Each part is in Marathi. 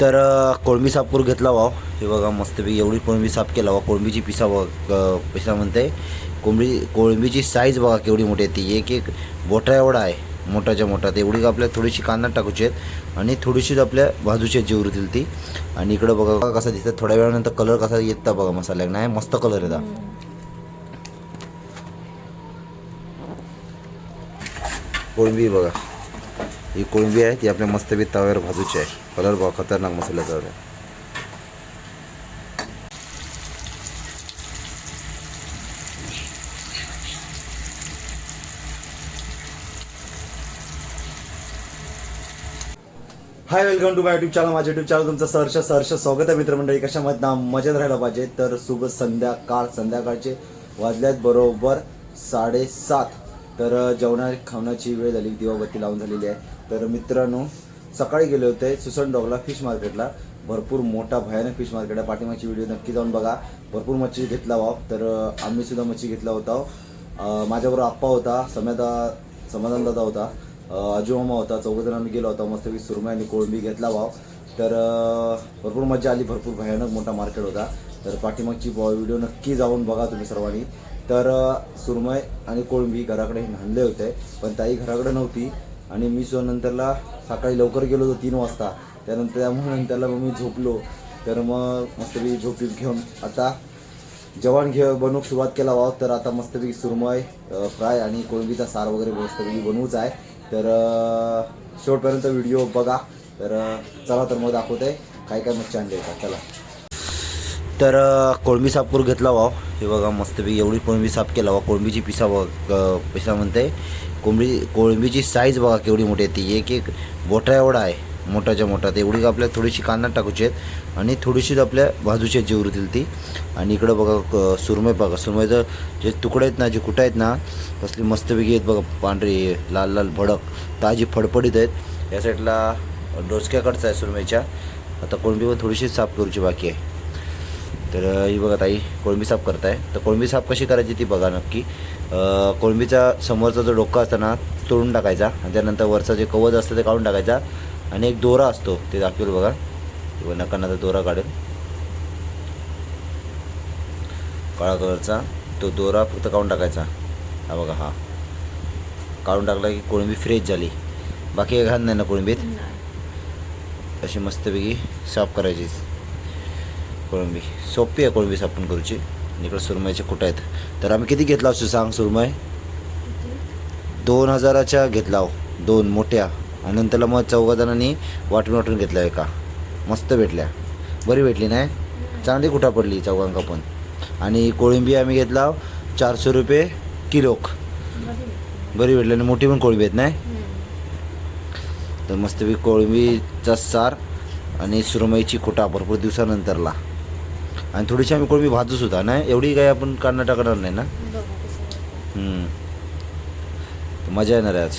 तर कोळंबी साफ करून घेतला वाव. हे बघा मस्तपैकी एवढी कोळंबी साफ केला वा कोळंबीची पिसा बघ पिसा म्हणते कोंबडी कोळंबीची साईज बघा केवढी मोठी आहे ती. एक एक बोटा एवढा आहे. मोठाच्या मोठा. तर एवढी का थोडीशी कांदा टाकूची आहेत आणि थोडीशीच आपल्या बाजूची जी उरतील ती. आणि इकडं बघा कसं दिसतं थोड्या वेळानंतर कलर कसा येतं बघा मसाल्याक नाही मस्त कलर येतात कोळंबी बघा. ही कोळंबी आहे ती आपल्या मस्तपैकी तव्यावर भाजूची आहे. कलर बघा खतरनाक मसाल्याचा आहे. Hi welcome to my YouTube channel माझ्या युट्यूब चॅनल तुमचं सहर्ष सहर्ष स्वागत आहे मित्रमंडळी. कशामध्ये ना मजेत राहायला पाहिजे तर शुभ संध्याकाळ. संध्याकाळचे वाजल्यात बरोबर साडेसात. तर जेवणा खावण्याची वेळ झाली दिवाबत्ती लावून झालेली आहे. तर मित्रांनो सकाळी गेले होते सुसन डॉगला फिश मार्केटला. भरपूर मोठा भयानक फिश मार्केट आहे. पाठीमागची व्हिडिओ नक्की जाऊन बघा. भरपूर मच्छी घेतला वाव तर आम्ही सुद्धा मच्छी घेतला होता. माझ्याबरोबर आप्पा होता समयादा समाधान दादा होता अं, होता चौघ आम्ही गेलो होता. मस्तपैकी सुरमई आणि कोळंबी घेतला वाव तर भरपूर मजा आली. भरपूर भयानक मोठा मार्केट होता. तर पाठीमागची व्हिडिओ नक्की जाऊन बघा तुम्ही सर्वांनी. तर सुरमय आणि कोळंबी घराकडे नांदले होते पण ताई घराकडे नव्हती. आणि मी सो नंतरला सकाळी लवकर गेलो होतो तीन वाजता. त्यानंतर त्यामुळे नंतरला मग मी झोपलो. तर मग मस्तपैकी झोपीत घेऊन आता जेवण घे बनवूक सुरुवात केला वाव. तर आता मस्तपैकी सुरमय फ्राय आणि कोळंबीचा सार वगैरे मस्तपैकी बनवूच आहे. तर शेवटपर्यंत व्हिडिओ बघा. तर चला तर मग दाखवत. आहे काय काय मच्छी आणले का? चला. तर कोळंबी साफ करून घेतला वाव. हे बघा मस्तपैकी एवढी कोळंबी साफ केला वा कोळंबीची पिसा बघ पिसा म्हणते कोंबडी कोळंबीची साईज बघा केवढी मोठी आहे ती. एक एक बोटा एवढा आहे मोठाच्या मोठा. तर एवढी आपल्या थोडीशी कांदा टाकूची आहेत आणि थोडीशीच आपल्या बाजूची जी ती. आणि इकडं बघा क- सुरमई बघा. सुरमईचं जे तुकडे आहेत ना जे कुठं आहेत ना कसली मस्तपैकी आहेत बघा पांढरी लाल लाल भडक. ताजी फडफडीत आहेत. या साईडला डोसक्याकडचं आहे सुरमईच्या. आता कोळंबी पण थोडीशी साफ करूची बाकी आहे. तर ही बघा ताई कोळंबी साफ करताय. तर कोळंबी साफ कशी करायची ती बघा नक्की. कोळंबीचा समोरचा जो डोका असतो ना तोडून टाकायचा आणि त्यानंतर वरचा जे कवच असतं ते काढून टाकायचा आणि एक दोरा असतो ते दाखवेल बघा. किंवा नकांना दोरा काढेल. काळा कलरचा तो दोरा फक्त काढून टाकायचा. हा बघा हा. काढून टाकला की कोळंबी फ्रेश झाली. बाकी घाण नाही ना कोळंबीत? अशी मस्तपैकी साफ करायची. कोळंबी. सोपी आहे कोळंबी साफ करूची. इकडे सुरमईचे कुठं आहेत? तर आम्ही किती घेतला हो असतो सांग सुरमई? दोन हजाराच्या घेतला हो. दोन मोठ्या. आणि नंतरला मग चौघा जणांनी वाटून वाटून घेतल्या एका. मस्त भेटल्या. बरी भेटली नाही? चांगली कुठं पडली चौघांका पण. आणि कोळंबी आम्ही घेतला हो चारशे रुपये किलोक बरी भेटली. आणि मोठी पण कोळंबी आहेत नाही? तर मस्तपैकी कोळंबीचा सार आणि सुरमईची कुटा भरपूर दिवसानंतरला. आणि थोडीशी आम्ही कोळंबी भाजू सुद्धा नाही? एवढी काही आपण काढणं टाकणार नाही ना? मजा येणार आहे आज.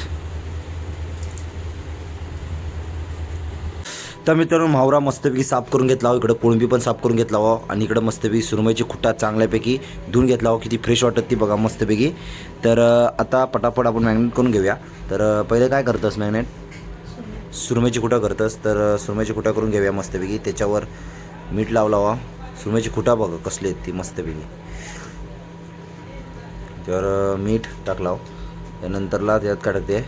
तर मित्रांनो मावरा मस्तपैकी साफ करून घेतला हो इकडं कोळंबी पण साफ करून घेतला हो आणि इकडं मस्तपैकी सुरमईची खुटा चांगल्यापैकी धुवून घेतला हो किती फ्रेश वाटत ती बघा मस्तपैकी. तर आता पटापट आपण मॅग्नेट करून घेऊया. तर पहिले काय करतंस मॅग्नेट सुरमईची खुटा करतंस? तर सुरमईची खुटा करून घेऊया मस्तपैकी? त्याच्यावर मीठ लावला वा सुरमईची खुटा बघा कसली आहेत ती मस्तपैकी. त्यावर मीठ टाकलाव त्यानंतरला त्यात काय टाकते?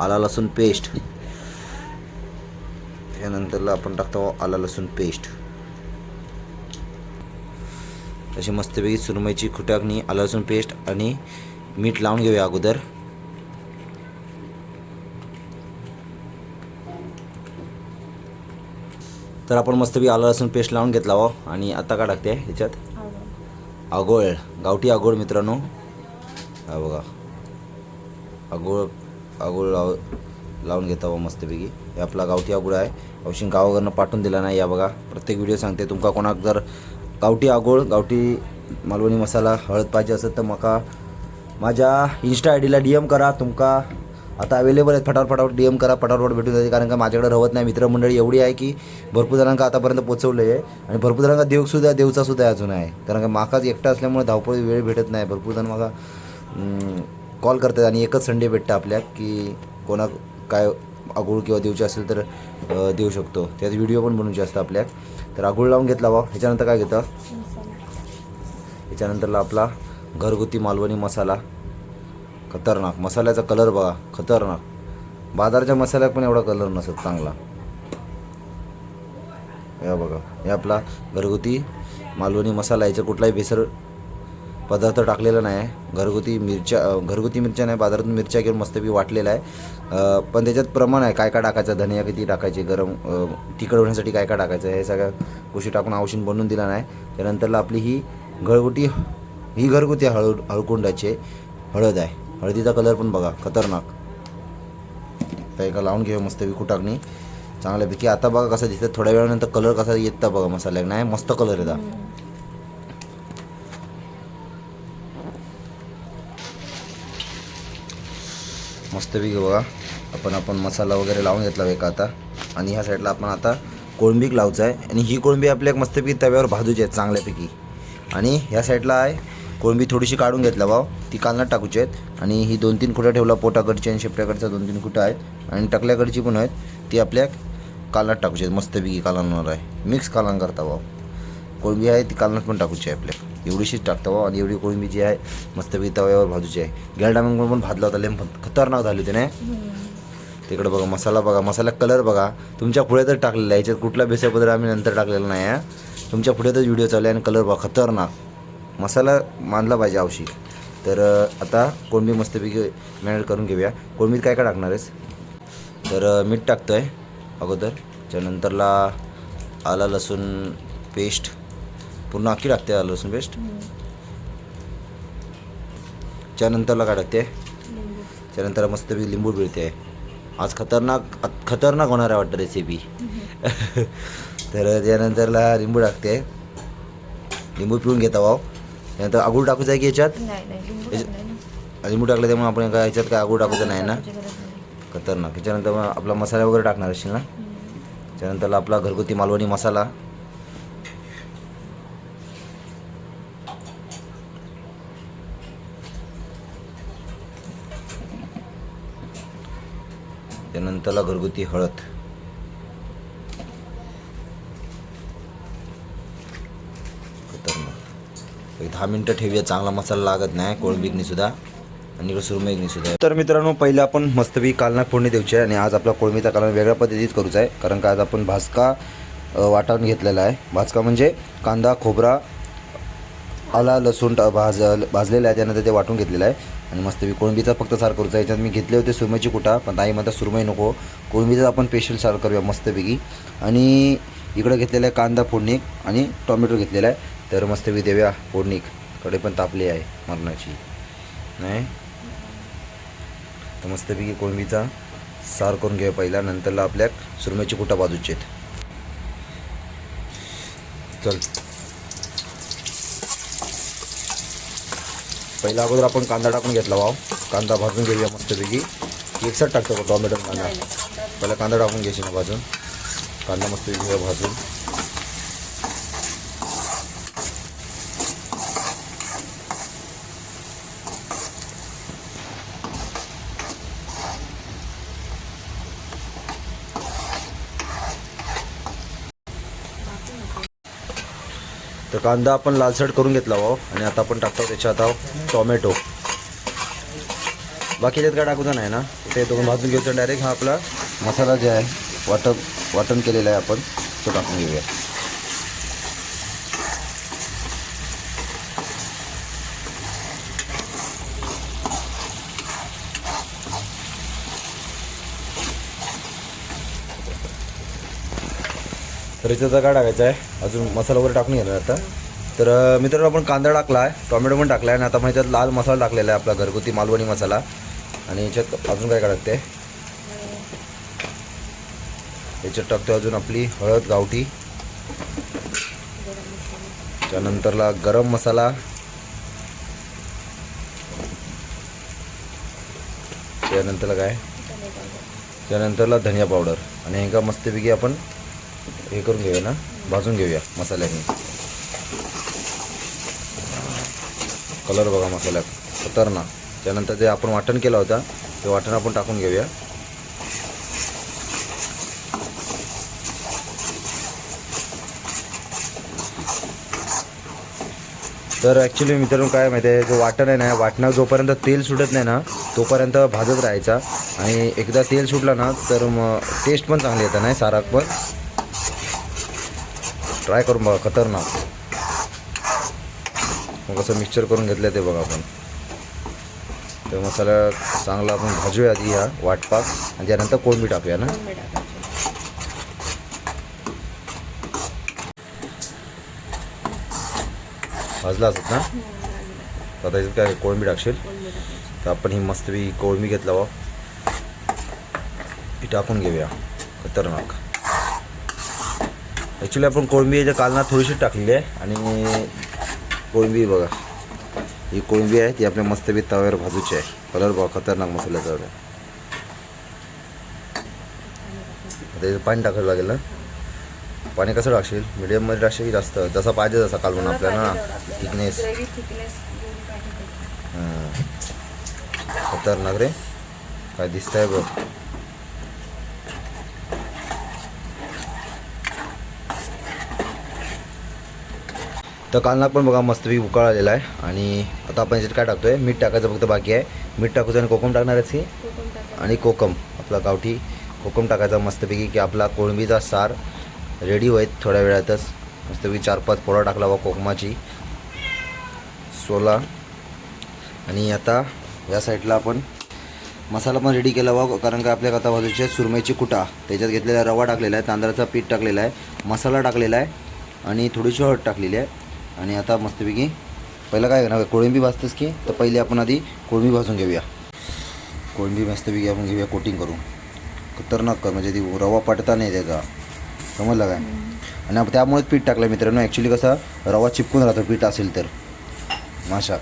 आला लसूण पेस्ट त्यानंतरला आपण टाकतो आला लसूण पेस्ट अशी मस्तपैकी सुरमईची खुटाकणी आला लसूण पेस्ट आणि मीठ लावून घेऊया अगोदर. तर आपण मस्तपैकी आला लसूण पेस्ट लावून घेतला हो. आणि आता काय टाकते ह्याच्यात? आगोळ. गावठी आगोळ मित्रांनो. हा बघा. आगोळ आगोळ लाव लावून घेता हो मस्तपैकी. हे आपला गावठी आगोळ आहे. औषध गावाकडनं पाठवून दिला नाही या बघा. प्रत्येक व्हिडिओ सांगते तुमका कोणाक जर गावठी आगोळ गावठी मालवणी मसाला हळद पाहिजे असेल तर मका. माझ्या इन्स्टा आय डीला डी एम करा. तुमका आता अवेलेबल आहेत. फटाफट फटाफट डी एम करा फटाफट भेटून जाते. कारण का माझ्याकडे रवत नाही. मित्रमंडळी एवढी आहे की भरपूर जणांका आतापर्यंत पोचवलं आहे आणि भरपूर जणांका देवसुद्धा देवचा सुद्धा अजून आहे. कारण का माकाच एकटा असल्यामुळे धावपळी वेळ भेटत नाही. भरपूर जण मला कॉल करतात आणि एकच संडे भेटतं आपल्या की कोणा काय आगुळ किंवा देऊचे असेल तर देऊ शकतो. त्यात व्हिडिओ पण बनवूचे असतात आपल्या तर आगुळ लावून घेतला बा ह्याच्यानंतर काय घेतं? ह्याच्यानंतरला आपला घरगुती मालवणी मसाला. खतरनाक. मसाल्याचा कलर बघा खतरनाक. बाजारच्या मसाल्यात पण एवढा कलर नसत चांगला. या बघा हे आपला घरगुती मालवणी मसाला याचा कुठलाही बेसर पदार्थ टाकलेला नाही. आहे घरगुती मिरच्या घरगुती मिरच्या नाही बाजारातून मिरच्या घेऊन मस्तपी वाटलेला आहे. पण त्याच्यात प्रमाण आहे काय काय टाकायचं धनिया किती टाकायची गरम तिखट होण्यासाठी काय काय टाकायचं हे सगळ्या गोष्टी टाकून औषध बनवून दिला नाही. त्यानंतरला आपली ही घरगुती ही घरगुती हळद हळकुंडाची हळद आहे. हळदीचा कलर पण बघा खतरनाक. तर एका लावून घेऊ मस्तपैकी कुटाकणी चांगल्यापैकी आता बघा कसं दिसतं थोड्या वेळानंतर कलर कसा येत बघा मसाल्याक. नाही मस्त कलर येतात मस्तपैकी बघा. आपण आपण मसाला वगैरे लावून घेतला एका आता. आणि ह्या साईडला आपण आता कोळंबीक लावचं आहे आणि ही कोळंबी आपल्या मस्तपैकी तव्यावर भाजूची आहेत चांगल्यापैकी आणि ह्या साईडला आहे कोळंबी थोडीशी काढून घेतला भाव ती कालनात टाकूची आहेत. आणि ही दोन तीन खुटा ठेवला पोटाकडची आणि शेपट्याकडच्या दोन तीन खुटा आहेत. आणि टकल्याकडची पण आहेत. ती आपल्या कालनात टाकूची आहेत. मस्तपैकी कालांवर आहे. मिक्स कालवण करता भाऊ. कोळंबी आहे ती कालनात पण टाकूची आहे आपल्या. एवढीशीच टाकता भाऊ. आणि एवढी कोळंबी जी आहे मस्तपैकी तव्यावर भाजूची आहे. गेल्या टायमिंग पण भाजला होता. लय खतरनाक झाली होती नाही? तिकडे बघा मसाला बघा. मसाला कलर बघा. तुमच्यापुढे तर टाकलेला आहे. याच्यात कुठला बेसापदर आम्ही नंतर टाकलेला नाही आहे तुमच्यापुढे तर व्हिडिओ चालू आहे आणि कलर बघा. खतरनाक. मसाला मानला पाहिजे औषध. तर आता कोळंबी मस्तपैकी मॅरिनेट करून घेऊया. कोळंबीत काय काय टाकणार आहेस? तर मीठ टाकतो आहे अगोदर. त्यानंतरला आला लसूण पेस्ट पूर्ण अख्खी टाकते आलं लसूण पेस्ट त्यानंतरला काय टाकते? त्यानंतर मस्तपैकी लिंबू पिळते. आज खतरनाक खतरनाक होणार आहे वाटतं रेसिपी तर त्यानंतरला लिंबू टाकते. लिंबू पिळून घेता भाऊ त्यानंतर आगूळ टाकूचं आहे की याच्यात? लिंबू टाकलं त्यामुळे आपण काय याच्यात काय आगूळ टाकूचं नाही ना. खतरनाक. त्याच्यानंतर मग आपला मसाला वगैरे टाकणार असेल ना? त्यानंतरला आपला घरगुती मालवणी मसाला. त्यानंतरला घरगुती हळद. दहा मिनटं ठेवूया चांगला मसाला लागत नाही कोळंबीकनी सुद्धा. आणि इकडे सुरमईकनी सुद्धा. तर मित्रांनो पहिले आपण मस्तपी कालना फोडणी द्यायची आहे आणि आज आपला कोळंबीचा कालना वेगळ्या पद्धतीत करूचा आहे. कारण का आज आपण भाजका वाटावून घेतलेला आहे. भाजका म्हणजे कांदा खोबरा आला लसूण भाज भाजलेला आहे. त्यानंतर ते वाटून घेतलेलं आहे. आणि मस्तपैकी कोळंबीचा फक्त सार करूचा आहे. याच्यात मी घेतले होते सुरमईची कुटा पण ताई म्हणता सुरमई नको. कोळंबीचा आपण स्पेशल सार करूया मस्तपैकी. आणि इकडं घेतलेला आहे कांदा फोडणी आणि टोमॅटो घेतलेला आहे. तर देऊया फोडणी कडे पण तापली आहे मरणाची. नाही? तर मस्तपैकी कोळंबीचा सार करून घेऊया पहिला नंतरला आपल्या सुरमईची कुटा बाजूचे चल. पहिला अगोदर आपण कांदा टाकून घेतला वाव कांदा भाजून घेऊया मस्तपैकी. एकसाथ टाकतो टोमॅटो कांदा. पहिला कांदा टाकून घ्यायची ना भाजून? कांदा मस्तपैकी घेऊया भाजून. तर कांदा आपण लालसट करून घेतला भाऊ आणि आता आपण टाकतो त्याच्यात आहो टोमॅटो. बाकी त्यात काय टाकूचं नाही ना? ते दोन भाजून घ्यायचं डायरेक्ट हा आपला मसाला जे आहे वाटण वाटण केलेला आहे आपण तो टाकून घेऊया. तर इथं काय टाकायचं आहे. अजून मसाला वगैरे टाकून घेणार आता. तर अं, मित्रांनो आपण कांदा टाकला आहे टोमॅटो पण टाकला आहे आणि आता मग याच्यात लाल मसाला टाकलेला आहे आपला घरगुती मालवणी मसाला. आणि याच्यात अजून काय काय टाकते याच्यात टाकतो अजून आपली हळद गावठी. त्यानंतरला गरम मसाला. त्यानंतरला काय? त्यानंतरला धनिया पावडर. आणि हे का मस्तपैकी आपण हे करून घेऊया ना? भाजून घेऊया मसाल्याने. कलर बघा मसाल्यात. ना त्यानंतर जे आपण वाटण केला होता ते वाटण आपण टाकून घेऊया. तर ॲक्च्युली मित्रांनो काय माहिती आहे जो वाटण आहे ना वाटणं जोपर्यंत तेल सुटत नाही ना तोपर्यंत भाजत राहायचा. आणि एकदा तेल सुटलं ना तर मग टेस्ट पण चांगली येतं नाही सारा पण ट्राय करून बघा खतरनाक. मग कसं मिक्सचर करून घेतलं ते बघा आपण. तर मसाला चांगला आपण भाजूया आधी या वाटपाक आणि त्यानंतर कोळंबी टाकूया ना. भाजला असत ना. तर आता याच्यात काय कोळंबी टाकशील? तर आपण ही मस्तपैकी कोळंबी घेतला वा ही टाकून घेऊया. खतरनाक. ॲक्च्युली आपण कोळंबी याच्या कालना थोडीशी टाकलेली आहे आणि कोळंबी बघा. ही कोळंबी आहे ती आपल्या मस्तपैकी तव्यावर भाजूची आहे. कलर बघा खतरनाक मसाल्याचा तव्यावर. आता पाणी टाकावं लागेल ना? पाणी कसं टाकशील? मीडियममध्ये टाकशील की जास्त? जसा पाहिजे तसा काल म्हणून आपल्याला ना? थिकनेस खतरनाक रे. काय दिसतंय बघ. तर कालना पण बघा मस्तपैकी उकाळ आलेला आहे. आणि आता आपण याच्यात काय टाकतोय? मीठ टाकायचं फक्त बाकी आहे. मीठ टाकूचं आणि कोकम टाकणार आहे. आणि कोकम. आपला गावठी कोकम टाकायचा मस्तपैकी की आपला कोळंबीचा सार रेडी होईल थोड्या वेळातच. मस्तपैकी चार पाच पोळा टाकला वा कोकमाची. सोला. आणि आता या साईडला आपण मसाला पण रेडी केला वा कारण का आपल्या आता बाजूचे सुरमईची कुटा त्याच्यात घेतलेला रवा टाकलेला आहे तांदळाचा पीठ टाकलेला आहे मसाला टाकलेला आहे आणि थोडीशी हळद टाकलेली आहे. आणि आता मस्तपैकी पहिलं काय करणार? कोळंबी भाजतेस की? तर पहिले आपण आधी कोळंबी भाजून घेऊया. कोळंबी मस्तपैकी आपण घेऊया कोटिंग करून. खतरनाक कर म्हणजे ती रवा पटता नाही त्याचा. समजलं काय? आणि आपण त्यामुळेच पीठ टाकलं मित्रांनो. ॲक्च्युली कसं रवा चिपकून राहतो पीठ असेल तर. माशाक.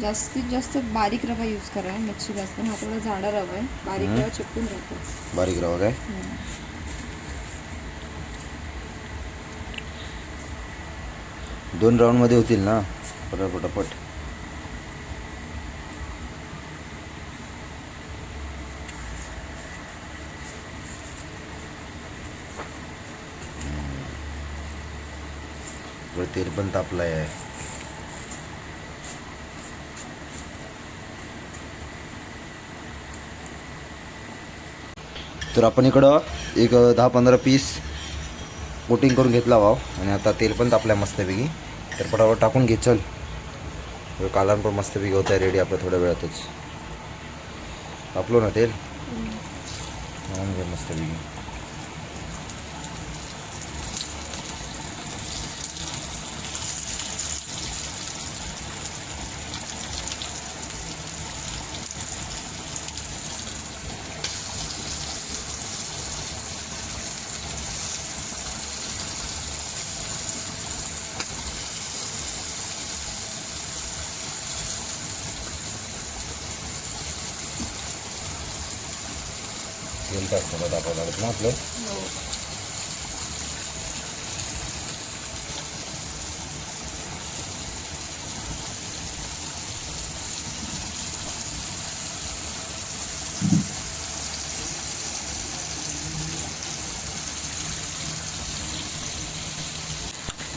जास्तीत जास्त बारीक रवा यूज करा. मच्छी भाजताना हा थोडा जाडा रवा आहे. बारीक. रवा चिपकून राहतो. बारीक रवा काय? दोन राऊंडमध्ये होतील ना? पटा पटापट तेल पण तापलं आहे तर आपण इकडं एक दहा पंधरा पीस कोटिंग करून घेतला वाव आणि आता तेल पण तापलाय मस्तपैकी. तर पटापट टाकून घे चल. कालवण पण मस्तपैकी होत आहे रेडी आपलं थोड्या वेळातच. तापलो ना तेल? घे मस्तपैकी तेल थोडं टाकावं लागत ना आपलं हो.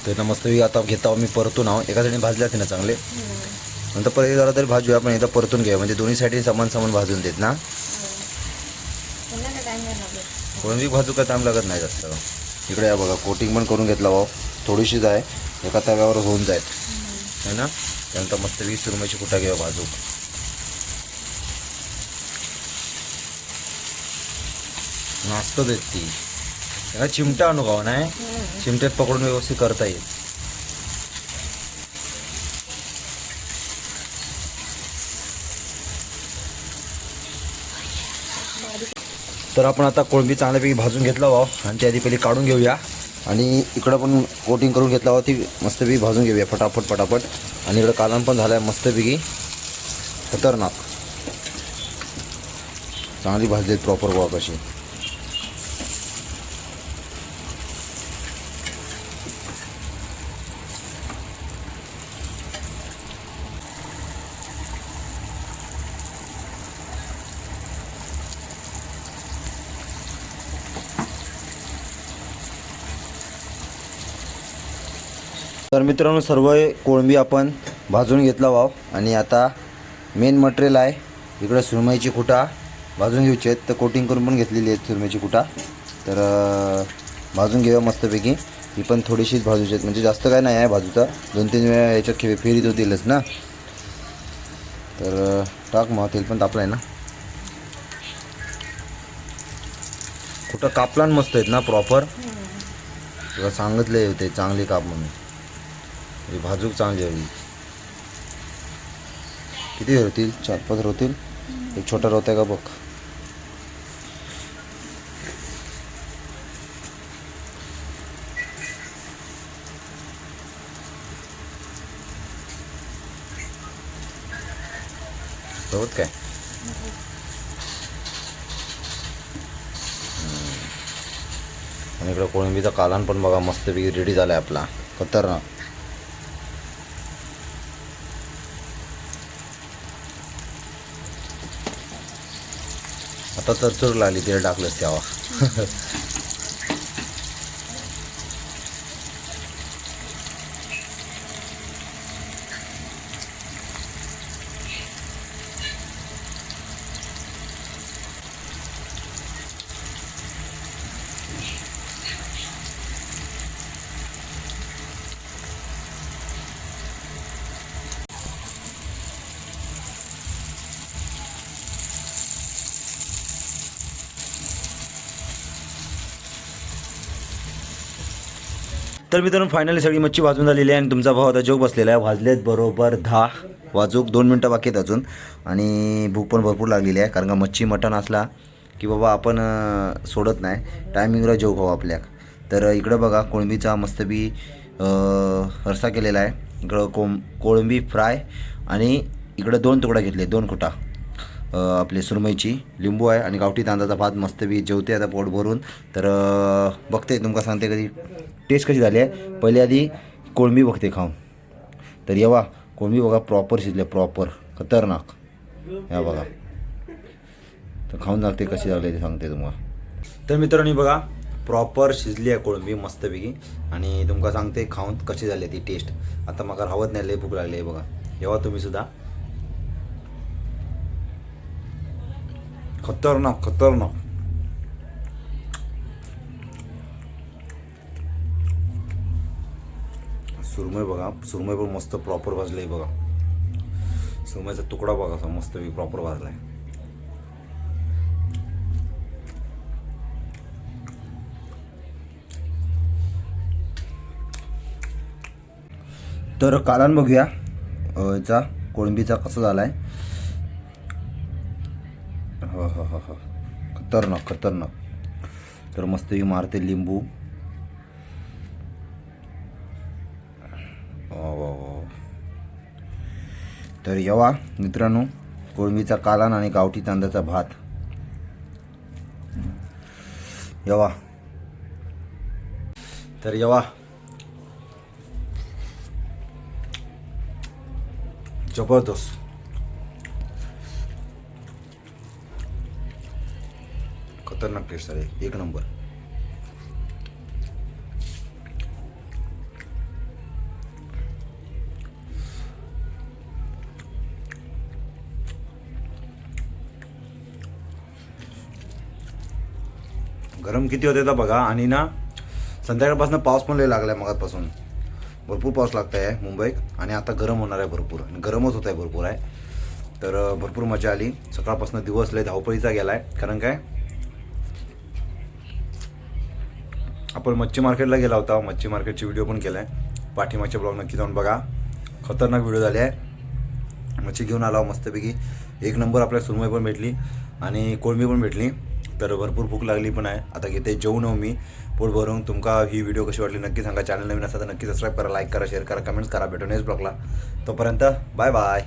ते ना मस्तपैकी आता घेता मी परतून आहो एका साईडने भाजल्या ते ना चांगले? हम्म. नंतर परत जरा तरी भाजूया आपण एकदा परतून घेऊया. म्हणजे दोन्ही साईडने समान समान भाजून देत ना त्यांना काय time नाही लागत. कोळंबी भाजू काय टाईम लागत नाही जास्त. इकडे या बघा कोटिंग पण करून घेतला भाऊ. थोडीशीच आहे एका तव्यावर होऊन जाईल है ना? त्यानंतर मस्त वीस सुरमईची कुठा घेऊया भाजू नाचतो देत ती. चिमटा आणू गाव नाही. चिमट्यात पकडून व्यवस्थित करता येईल. तर आपण आता कोळंबी चांगल्यापैकी भाजून घेतला वा आणि ती आधी पहिले काढून घेऊया. आणि इकडं पण कोटिंग करून घेतला वा ती मस्तपैकी भाजून घेऊया फटाफट फटाफट. आणि इकडं कालवण पण झालं आहे मस्तपैकी. खतरनाक. चांगली भाजली प्रॉपर वॉक अशी तर मित्रांनो सर्व कोळंबी आपण भाजून घेतला वाव आणि आता मेन मटेरियल आहे इकडं सुरमईची कुटा भाजून घ्यायची आहेत. तर कोटिंग करून पण घेतलेली आहेत सुरमईची कुटा. तर भाजून घेऊया मस्तपैकी. ही पण थोडीशीच भाजूची आहेत. म्हणजे जास्त काय नाही आहे भाजूचा. दोन तीन वेळा याच्यात खे फेरीत होतीलच ना. तर टाक मग तेल पण तापलं आहे ना. कुठं कापला मस्त आहेत ना प्रॉपर तुला सांगितले होते चांगली काप म्हणून. ही भाजूक चांगली हवी किती होतील? चार पाच होतील एक छोटा रोत आहे का बघ. होत काय? आणि इकडं कोळंबीचा कालान पण बघा मस्तपैकी रेडी झाला आहे आपला. खतरनाक. आता चरचर लागली तिला टाकलंच तेव्हा. तर मित्रांनो फायनली सगळी मच्छी वाजून झालेली आहे आणि तुमचा भाव आता जोग बसलेला आहे. वाजलेत बरोबर दहा. वाजूक दोन मिनटं बाकी आहेत अजून. आणि भूक पण भरपूर लागलेली आहे कारण का मच्छी मटण असला की बाबा आपण सोडत नाही. टायमिंगला जेव खाऊ आपल्या. तर इकडं बघा कोळंबीचा मस्तबी हरसा केलेला आहे. इकडं कोम कोळंबी फ्राय आणि इकडं दोन तुकडा घेतले दोन खुटा आपले सुरमईची लिंबू आहे आणि गावठी तांदळाचा भात मस्त बी जेवते आता पोट भरून. तर बघते तुमका सांगते कधी. टेस्ट कशी झाली आहे? पहिले आधी कोळंबी बघते खाऊन. तर येवा कोळंबी बघा प्रॉपर शिजले प्रॉपर खतरनाक. या बघा. तर खाऊन लागते कशी झाली ते सांगते तुम्हाला. तर मित्रांनी बघा प्रॉपर शिजली आहे कोळंबी मस्तपैकी. आणि तुमका सांगते खाऊन कशी झाली ती टेस्ट आता मग हवत नाही लय भूक लागली आहे बघा. येवा तुम्ही सुद्धा. खतरनाक खतरनाक. सुरमई बघा सुरमई पण मस्त प्रॉपर भाजले बघा. सुरमईचा तुकडा बघा असा मस्त प्रॉपर वाजलाय तर कालान बघूया याचा कोळंबीचा कसा झालाय. हो हो हो हो. खतरनाक खतरनाक. तर मस्त मारते लिंबू. तर येवा मित्रांनो. कोळंबीचा कालान आणि गावठी तांदळाचा भात. येवा. तर येवा. जबरदस्त. खतरनाक टेस्ट आहे एक नंबर. गरम किती होते तर बघा. आणि ना संध्याकाळपासून पाऊस पण लय लागलाय मगापासून. भरपूर पाऊस लागत आहे मुंबईत. आणि आता गरम होणार आहे भरपूर. आणि गरमच होत आहे भरपूर आहे. तर भरपूर मजा आली. सकाळपासून दिवस लय धावपळीचा गेला आहे कारण काय? आपण मच्छी मार्केटला गेला होता. मच्छी मार्केटची व्हिडिओ पण केला आहे पाठीमागच्या ब्लॉग नक्की जाऊन बघा. खतरनाक व्हिडिओ झाले आहे. मच्छी घेऊन आला हो मस्तपैकी. एक नंबर आपल्याला सुरमई पण भेटली आणि कोळंबी पण भेटली. तर भरपूर भूक लागली पण आहे. आता घेते जेवण हो मी. पोट भरून तुमका ही व्हिडिओ कशी वाटली नक्की सांगा. चॅनल नवीन असा तर नक्की सबस्क्राईब करा लाईक करा शेअर करा कमेंट्स करा. भेटून येस ब्लॉगला. तोपर्यंत बाय बाय